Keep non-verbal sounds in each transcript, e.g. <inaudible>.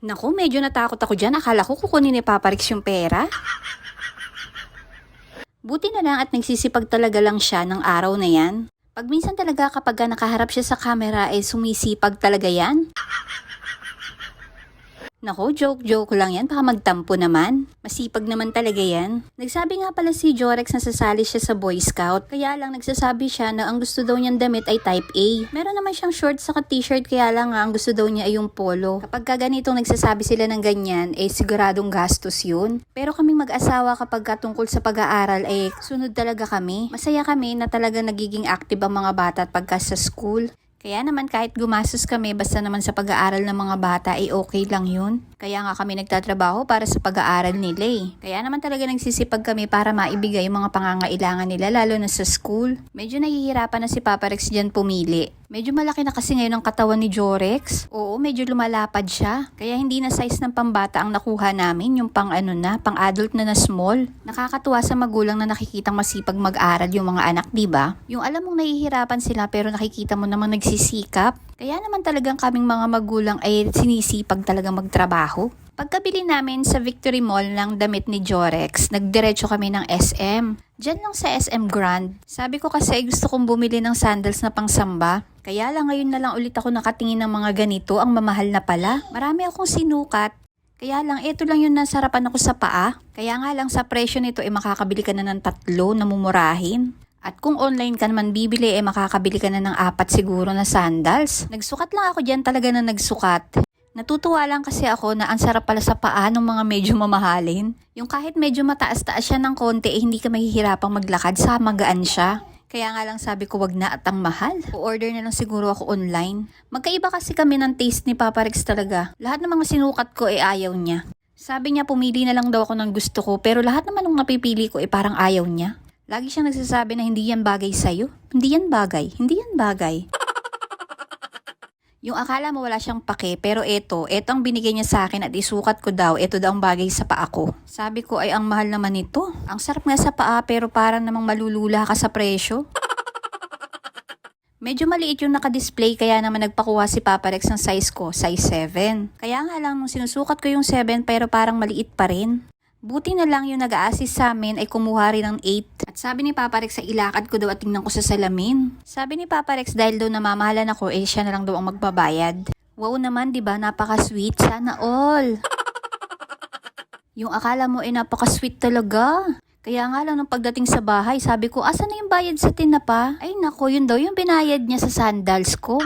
Naku, medyo natakot ako dyan. Akala ko kukunin ni Papa Rix yung pera. Buti na lang at nagsisipag talaga lang siya ng araw na yan. Pag minsan talaga kapag nakaharap siya sa camera ay sumisipag talaga yan. Nako, joke-joke lang yan. Baka magtampo naman. Masipag naman talaga yan. Nagsabi nga pala si Jorex na sasali siya sa Boy Scout. Kaya lang nagsasabi siya na ang gusto daw niyang damit ay type A. Meron naman siyang shorts sa t-shirt kaya lang nga ang gusto daw niya ay yung polo. Kapag ka ganitong nagsasabi sila ng ganyan, eh siguradong gastos yun. Pero kaming mag-asawa kapag ka tungkol sa pag-aaral eh sunod talaga kami. Masaya kami na talaga nagiging active ang mga bata at pagka sa school. Kaya naman kahit gumastos kami basta naman sa pag-aaral ng mga bata ay okay lang yun. Kaya nga kami nagtatrabaho para sa pag-aaral nila eh. Kaya naman talaga nagsisipag kami para maibigay yung mga pangangailangan nila lalo na sa school. Medyo nahihirapan na si Papa Rex dyan pumili. Medyo malaki na kasi ngayon ang katawan ni Jorex. Oo, medyo lumalapad siya. Kaya hindi na size ng pambata ang nakuha namin, yung pang ano na, pang adult na na small. Nakakatuwa sa magulang na nakikitang masipag mag-aral yung mga anak, di ba? Yung alam mong nahihirapan sila pero nakikita mo namang nagsisikap. Kaya naman talagang kaming mga magulang ay sinisipag talagang magtrabaho. Pagkabili namin sa Victory Mall ng damit ni Jorex, nagdiretso kami ng SM. Diyan lang sa SM Grand. Sabi ko kasi gusto kong bumili ng sandals na pangsamba. Kaya lang ngayon na lang ulit ako nakatingin ng mga ganito, ang mamahal na pala. Marami akong sinukat. Kaya lang, ito lang yung nasarapan ako sa paa. Kaya nga lang sa presyo nito, eh makakabili ka na ng tatlo na mumurahin. At kung online ka naman bibili, eh makakabili ka na ng apat siguro na sandals. Nagsukat lang ako dyan talaga na nagsukat. Natutuwa lang kasi ako na ang sarap pala sa paa ng mga medyo mamahalin. Yung kahit medyo mataas-taas siya ng konti, eh hindi ka mahihirapang maglakad sa magaan siya. Kaya nga lang sabi ko wag na at ang mahal. O-order na lang siguro ako online. Magkaiba kasi kami ng taste ni Papa Rex talaga. Lahat ng mga sinukat ko eh ayaw niya. Sabi niya pumili na lang daw ako ng gusto ko pero lahat naman ng napipili ko eh parang ayaw niya. Lagi siyang nagsasabi na hindi yan bagay sa'yo. Hindi yan bagay. Hindi yan bagay. Yung akala mo wala siyang pake, pero eto, eto ang binigay niya sa akin at isukat ko daw, eto daw ang bagay sa paa ko. Sabi ko ay ang mahal naman nito. Ang sarap nga sa paa pero parang namang malulula ka sa presyo. Medyo maliit yung nakadisplay kaya naman nagpakuha si Papa Rex ng size ko, size 7. Kaya nga lang nung sinusukat ko yung 7 pero parang maliit pa rin. Buti na lang yung nag-a-assist sa amin ay kumuha rin ng 8. At sabi ni Papa Rex sa ilakad ko daw at tingnan ko sa salamin. Sabi ni Papa Rex dahil daw namamahalan ako eh siya na lang daw ang magbabayad. Wow naman 'di ba? Napaka-sweet sana all. <laughs> yung akala mo eh napaka-sweet talaga. Kaya nga lang nung pagdating sa bahay, sabi ko, asa na yung bayad sa tinapa? Ay nako, yun daw yung binayad niya sa sandals ko.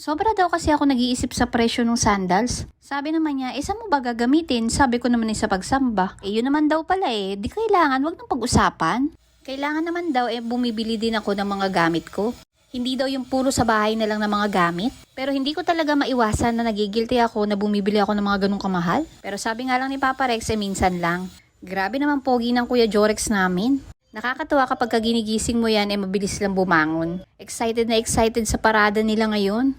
Sobra daw kasi ako nag-iisip sa presyo ng sandals. Sabi naman niya, eh saan mo ba gagamitin? Sabi ko naman eh sa pagsamba. Eh yun naman daw pala eh, di kailangan, wag nang pag-usapan. Kailangan naman daw eh bumibili din ako ng mga gamit ko. Hindi daw yung puro sa bahay na lang ng mga gamit. Pero hindi ko talaga maiwasan na nagigilty ako na bumibili ako ng mga ganong kamahal. Pero sabi nga lang ni Papa Rex eh minsan lang. Grabe naman pogi ng Kuya Jorex namin. Nakakatuwa kapag ginigising mo yan, eh mabilis lang bumangon. Excited na excited sa parada nila ngayon.